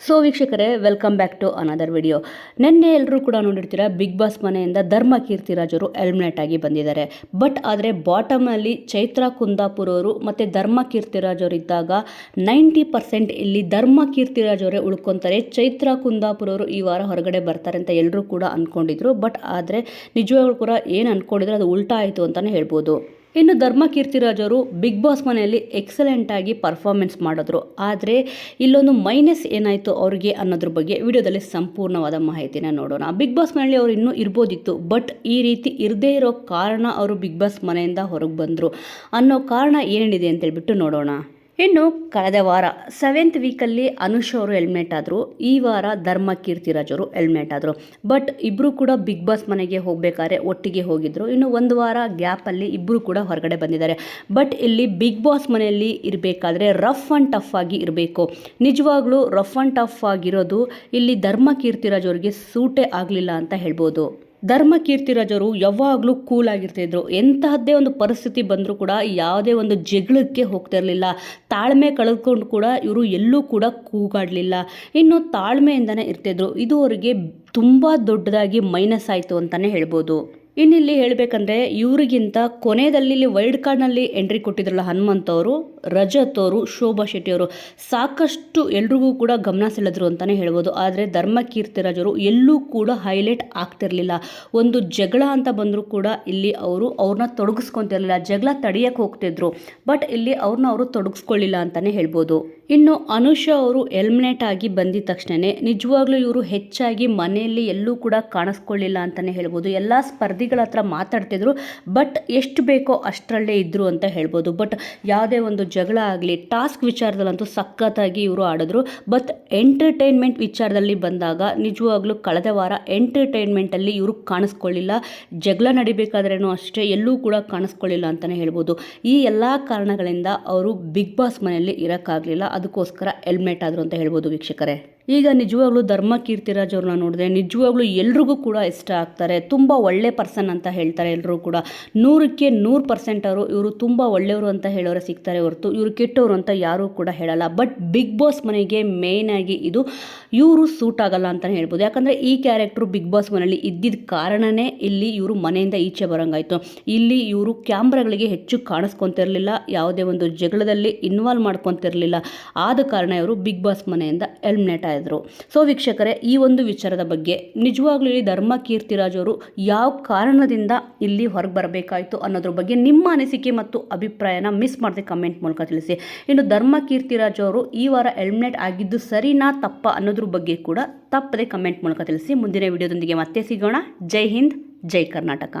So ವೀಕ್ಷಕರೇ welcome back to another video ನಿನ್ನೆ ಎಲ್ಲರೂ ಕೂಡ ನೋಡಿರ್ತೀರ ಬಿಗ್ ಬಾಸ್ ಮನೆಯಿಂದ ಧರ್ಮ ಕೀರ್ತಿರಾಜರು ಎಲಿಮಿನೇಟ್ ಆಗಿ ಬಂದಿದ್ದಾರೆ. ಬಟ್ ಆದರೆ ಬಾಟಮಲ್ಲಿ ಚೈತ್ರ ಕುಂದಾಪುರ ಅವರು ಮತ್ತು ಧರ್ಮ ಕೀರ್ತಿರಾಜ್ ಅವರು ಇದ್ದಾಗ ನೈಂಟಿ ಪರ್ಸೆಂಟ್ ಇಲ್ಲಿ ಧರ್ಮ ಕೀರ್ತಿರಾಜ್ ಅವರೇ ಉಳ್ಕೊತಾರೆ. ಚೈತ್ರ ಕುಂದಾಪುರ ಅವರು ಈ ವಾರ ಹೊರಗಡೆ ಬರ್ತಾರೆ ಅಂತ ಎಲ್ಲರೂ ಕೂಡ ಅಂದ್ಕೊಂಡಿದ್ರು ಬಟ್ ಆದರೆ ನಿಜವಾಗ್ಲೂ ಕೂಡ ಏನು ಅಂದ್ಕೊಂಡಿದ್ರು ಅದು ಉಲ್ಟಾ ಆಯಿತು ಅಂತಲೇ ಹೇಳ್ಬೋದು. ಇನ್ನು ಧರ್ಮ ಕೀರ್ತಿರಾಜ್ ಅವರು ಬಿಗ್ ಬಾಸ್ ಮನೆಯಲ್ಲಿ ಎಕ್ಸಲೆಂಟಾಗಿ ಪರ್ಫಾರ್ಮೆನ್ಸ್ ಮಾಡಿದ್ರು. ಆದರೆ ಇಲ್ಲೊಂದು ಮೈನಸ್ ಏನಾಯಿತು ಅವ್ರಿಗೆ ಅನ್ನೋದ್ರ ಬಗ್ಗೆ ವಿಡಿಯೋದಲ್ಲಿ ಸಂಪೂರ್ಣವಾದ ಮಾಹಿತಿನ ನೋಡೋಣ. ಬಿಗ್ ಬಾಸ್ ಮನೆಯಲ್ಲಿ ಅವರು ಇನ್ನೂ ಇರ್ಬೋದಿತ್ತು ಬಟ್ ಈ ರೀತಿ ಇರದೇ ಇರೋ ಕಾರಣ ಅವರು ಬಿಗ್ ಬಾಸ್ ಮನೆಯಿಂದ ಹೊರಗೆ ಬಂದರು. ಅನ್ನೋ ಕಾರಣ ಏನಿದೆ ಅಂತೇಳ್ಬಿಟ್ಟು ನೋಡೋಣ. ಇನ್ನು ಕಳೆದ ವಾರ ಸೆವೆಂತ್ ವೀಕಲ್ಲಿ ಅನುಷ್ ಅವರು ಹೆಲ್ಮೆಟ್ ಆದರು, ಈ ವಾರ ಧರ್ಮ ಕೀರ್ತಿರಾಜ್ ಅವರು ಹೆಲ್ಮೆಟ್ ಆದರು. ಬಟ್ ಇಬ್ಬರು ಕೂಡ ಬಿಗ್ ಬಾಸ್ ಮನೆಗೆ ಹೋಗಬೇಕಾದ್ರೆ ಒಟ್ಟಿಗೆ ಹೋಗಿದ್ರು. ಇನ್ನು ಒಂದು ವಾರ ಗ್ಯಾಪಲ್ಲಿ ಇಬ್ಬರು ಕೂಡ ಹೊರಗಡೆ ಬಂದಿದ್ದಾರೆ. ಬಟ್ ಇಲ್ಲಿ ಬಿಗ್ ಬಾಸ್ ಮನೆಯಲ್ಲಿ ಇರಬೇಕಾದ್ರೆ ರಫ್ ಆ್ಯಂಡ್ ಟಫ್ ಆಗಿ ಇರಬೇಕು. ನಿಜವಾಗ್ಲೂ ರಫ್ ಆ್ಯಂಡ್ ಟಫ್ ಆಗಿರೋದು ಇಲ್ಲಿ ಧರ್ಮ ಕೀರ್ತಿರಾಜ್ ಅವರಿಗೆ ಸೂಟೇ ಆಗಲಿಲ್ಲ ಅಂತ ಹೇಳ್ಬೋದು. ಧರ್ಮ ಕೀರ್ತಿರಾಜ್ ಅವರು ಯಾವಾಗಲೂ ಕೂಲ್ ಆಗಿರ್ತಿದ್ರು ಎಂತಹದ್ದೇ ಒಂದು ಪರಿಸ್ಥಿತಿ ಬಂದರೂ ಕೂಡ ಯಾವುದೇ ಒಂದು ಜಗಳಕ್ಕೆ ಹೋಗ್ತಾ ಇರಲಿಲ್ಲ. ತಾಳ್ಮೆ ಕಳೆದುಕೊಂಡು ಕೂಡ ಇವರು ಎಲ್ಲೂ ಕೂಡ ಕೂಗಾಡಲಿಲ್ಲ. ಇನ್ನು ತಾಳ್ಮೆಯಿಂದನೇ ಇರ್ತಿದ್ರು ಇದು ಅವರಿಗೆ ತುಂಬ ದೊಡ್ಡದಾಗಿ ಮೈನಸ್ ಆಯಿತು ಅಂತಲೇ ಹೇಳ್ಬೋದು. ಇನ್ನಿಲ್ಲಿ ಹೇಳಬೇಕಂದ್ರೆ ಇವರಿಗಿಂತ ಕೊನೆಯಲ್ಲಿ ಇಲ್ಲಿ ವೈಲ್ಡ್ ಕಾರ್ಡ್ನಲ್ಲಿ ಎಂಟ್ರಿ ಕೊಟ್ಟಿದ್ರಲ್ಲ ಹನುಮಂತ್ ಅವರು, ರಜತ್ ಅವರು, ಶೋಭಾ ಶೆಟ್ಟಿ ಅವರು. ಸಾಕಷ್ಟು ಎಲ್ರಿಗೂ ಕೂಡ ಗಮನ ಸೆಳೆದ್ರು ಅಂತಲೇ ಹೇಳ್ಬೋದು. ಆದರೆ ಧರ್ಮ ರಾಜರು ಎಲ್ಲೂ ಕೂಡ ಹೈಲೈಟ್ ಆಗ್ತಿರಲಿಲ್ಲ. ಒಂದು ಜಗಳ ಅಂತ ಬಂದರೂ ಕೂಡ ಇಲ್ಲಿ ಅವರು ಅವ್ರನ್ನ ತೊಡಗಿಸ್ಕೊತಿರಲಿಲ್ಲ. ಜಗಳ ತಡೆಯಕ್ಕೆ ಹೋಗ್ತಿದ್ರು. ಬಟ್ ಇಲ್ಲಿ ಅವ್ರನ್ನ ಅವರು ತೊಡಗಿಸ್ಕೊಳ್ಳಿಲ್ಲ ಅಂತಲೇ ಹೇಳ್ಬೋದು. ಇನ್ನು ಅನುಷ ಅವರು ಎಲ್ಮಿನೇಟ್ ಆಗಿ ಬಂದಿದ ತಕ್ಷಣವೇ ನಿಜವಾಗ್ಲೂ ಇವರು ಹೆಚ್ಚಾಗಿ ಮನೆಯಲ್ಲಿ ಎಲ್ಲೂ ಕೂಡ ಕಾಣಿಸ್ಕೊಳ್ಳಿಲ್ಲ ಅಂತಲೇ ಹೇಳ್ಬೋದು. ಎಲ್ಲ ಸ್ಪರ್ಧಿಗಳ ಹತ್ರ ಮಾತಾಡ್ತಿದ್ರು. ಬಟ್ ಎಷ್ಟು ಬೇಕೋ ಅಷ್ಟರಲ್ಲೇ ಇದ್ದರು ಅಂತ ಹೇಳ್ಬೋದು. ಬಟ್ ಯಾವುದೇ ಒಂದು ಜಗಳ ಆಗಲಿ, ಟಾಸ್ಕ್ ವಿಚಾರದಲ್ಲಂತೂ ಸಖತ್ತಾಗಿ ಇವರು ಆಡಿದ್ರು. ಬಟ್ ಎಂಟರ್ಟೈನ್ಮೆಂಟ್ ವಿಚಾರದಲ್ಲಿ ಬಂದಾಗ ನಿಜವಾಗ್ಲೂ ಕಳೆದ ವಾರ ಎಂಟರ್ಟೈನ್ಮೆಂಟಲ್ಲಿ ಇವರು ಕಾಣಿಸ್ಕೊಳ್ಳಿಲ್ಲ. ಜಗಳ ನಡಿಬೇಕಾದ್ರೇನೂ ಅಷ್ಟೇ ಎಲ್ಲೂ ಕೂಡ ಕಾಣಿಸ್ಕೊಳ್ಳಿಲ್ಲ ಅಂತಲೇ ಹೇಳ್ಬೋದು. ಈ ಎಲ್ಲ ಕಾರಣಗಳಿಂದ ಅವರು ಬಿಗ್ ಬಾಸ್ ಮನೆಯಲ್ಲಿ ಇರೋಕ್ಕಾಗಲಿಲ್ಲ. ಅದಕ್ಕೋಸ್ಕರ ಎಲ್ಮೇಟ್ ಆದರು ಅಂತ ಹೇಳ್ಬೋದು ವೀಕ್ಷಕರೇ. ಈಗ ನಿಜವಾಗ್ಲೂ ಧರ್ಮ ಕೀರ್ತಿರಾಜ್ ಅವ್ರನ್ನ ನೋಡಿದ್ರೆ ನಿಜವಾಗ್ಲೂ ಎಲ್ರಿಗೂ ಕೂಡ ಇಷ್ಟ ಆಗ್ತಾರೆ. ತುಂಬ ಒಳ್ಳೆ ಪರ್ಸನ್ ಅಂತ ಹೇಳ್ತಾರೆ ಎಲ್ಲರೂ ಕೂಡ. ನೂರಕ್ಕೆ ನೂರು ಪರ್ಸೆಂಟ್ ಅವರು ಇವರು ತುಂಬ ಒಳ್ಳೆಯವರು ಅಂತ ಹೇಳೋರೆ ಸಿಗ್ತಾರೆ ಹೊರತು. ಇವರು ಕೆಟ್ಟವರು ಅಂತ ಯಾರೂ ಕೂಡ ಹೇಳಲ್ಲ. ಬಟ್ ಬಿಗ್ ಬಾಸ್ ಮನೆಗೆ ಮೇಯ್ನ್ ಆಗಿ ಇದು ಇವರು ಸೂಟ್ ಆಗಲ್ಲ ಅಂತಲೇ ಹೇಳ್ಬೋದು. ಯಾಕಂದರೆ ಈ ಕ್ಯಾರೆಕ್ಟ್ರು ಬಿಗ್ ಬಾಸ್ ಮನೆಯಲ್ಲಿ ಇದ್ದಿದ್ದ ಕಾರಣನೇ ಇಲ್ಲಿ ಇವರು ಮನೆಯಿಂದ ಈಚೆ ಬರೋಂಗಾಯಿತು. ಇಲ್ಲಿ ಇವರು ಕ್ಯಾಮ್ರಾಗಳಿಗೆ ಹೆಚ್ಚು ಕಾಣಿಸ್ಕೊತಿರಲಿಲ್ಲ. ಯಾವುದೇ ಒಂದು ಜಗಳದಲ್ಲಿ ಇನ್ವಾಲ್ವ್ ಮಾಡ್ಕೊತಿರಲಿಲ್ಲ. ಆದ ಕಾರಣ ಇವರು ಬಿಗ್ ಬಾಸ್ ಮನೆಯಿಂದ ಎಲಿಮಿನೇಟ್ ಇದ್ರು. ಸೊ ವೀಕ್ಷಕರೇ, ಈ ಒಂದು ವಿಚಾರದ ಬಗ್ಗೆ ನಿಜವಾಗ್ಲೂ ಇಲ್ಲಿ ಧರ್ಮ ಕೀರ್ತಿರಾಜ್ ಅವರು ಯಾವ ಕಾರಣದಿಂದ ಇಲ್ಲಿ ಹೊರಗೆ ಬರಬೇಕಾಯಿತು ಅನ್ನೋದ್ರ ಬಗ್ಗೆ ನಿಮ್ಮ ಅನಿಸಿಕೆ ಮತ್ತು ಅಭಿಪ್ರಾಯನ ಮಿಸ್ ಮಾಡದೆ ಕಮೆಂಟ್ ಮೂಲಕ ತಿಳಿಸಿ. ಇನ್ನು ಧರ್ಮ ಕೀರ್ತಿರಾಜ್ ಅವರು ಈ ವಾರ ಎಲಿಮಿನೇಟ್ ಆಗಿದ್ದು ಸರಿನಾ ತಪ್ಪ ಅನ್ನೋದ್ರ ಬಗ್ಗೆ ಕೂಡ ತಪ್ಪದೆ ಕಮೆಂಟ್ ಮೂಲಕ ತಿಳಿಸಿ. ಮುಂದಿನ ವಿಡಿಯೋದೊಂದಿಗೆ ಮತ್ತೆ ಸಿಗೋಣ. ಜೈ ಹಿಂದ್, ಜೈ ಕರ್ನಾಟಕ.